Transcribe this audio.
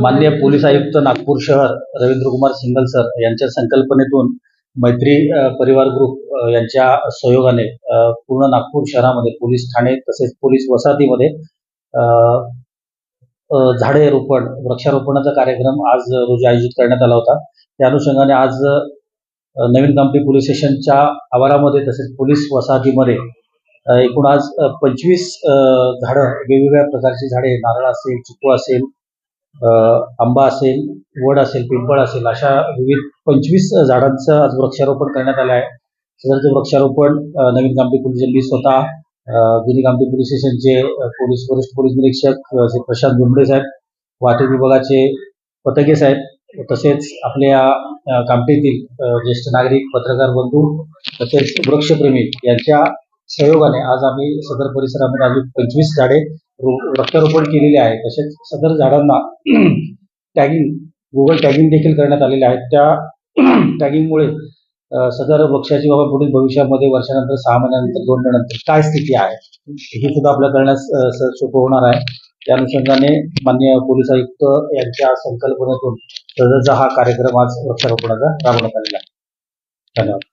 माननीय पोलीस आयुक्त नागपूर शहर रवींद्रकुमार सिंगल सर यांच्या संकल्पनेतून मैत्री परिवार ग्रुप यांच्या सहयोगाने पूर्ण नागपूर शहरामध्ये पोलीस ठाणे तसेच पोलीस वसाहतीमध्ये अ, झाडे रोपण वृक्षारोपणाचा कार्यक्रम आज रोजी आयोजित करण्यात आला होता. त्या अनुषंगाने आज नवीन कामठी पोलीस स्टेशनच्या आवारामध्ये तसेच पोलीस वसाहतीमध्ये एकूण आज पंचवीस झाडं वेगवेगळ्या प्रकारची झाडे नारळ असेल चिकू असेल आंबा असेल वड असेल पिंपळ असेल अशा विविध पंचवीस झाडांचं आज वृक्षारोपण करण्यात आलं आहे. सदरचं वृक्षारोपण नवीन कामठी पोलीस मी स्वतः अ, जुनी कामठी पोलीस स्टेशनचे पोलीस वरिष्ठ पोलीस निरीक्षक श्री प्रशांत झुंबडे साहेब वाहतूक विभागाचे पथके साहेब तसेच आपल्या कामठीतील ज्येष्ठ नागरिक पत्रकार बंधू तसेच वृक्षप्रेमी यांच्या सहयोगाने आज आम्ही सदर परिसरामध्ये अजून पंचवीस झाडे वृक्षारोपण केलेले आहे. तसेच सदर झाडांना टॅगिंग गुगल टॅगिंग देखील करण्यात आलेले आहे. त्या टॅगिंगमुळे सदर वृक्षाची बाबा पुढील भविष्यामध्ये वर्षानंतर सहा महिन्यानंतर दोन महिन्यानंतर काय स्थिती आहे हे सुद्धा आपल्या करण्यास सोपं होणार आहे. त्या अनुषंगाने माननीय पोलीस आयुक्त यांच्या संकल्पनेतून सदरचा हा कार्यक्रम आज वृक्षारोपणाचा राबवण्यात आलेला आहे. धन्यवाद.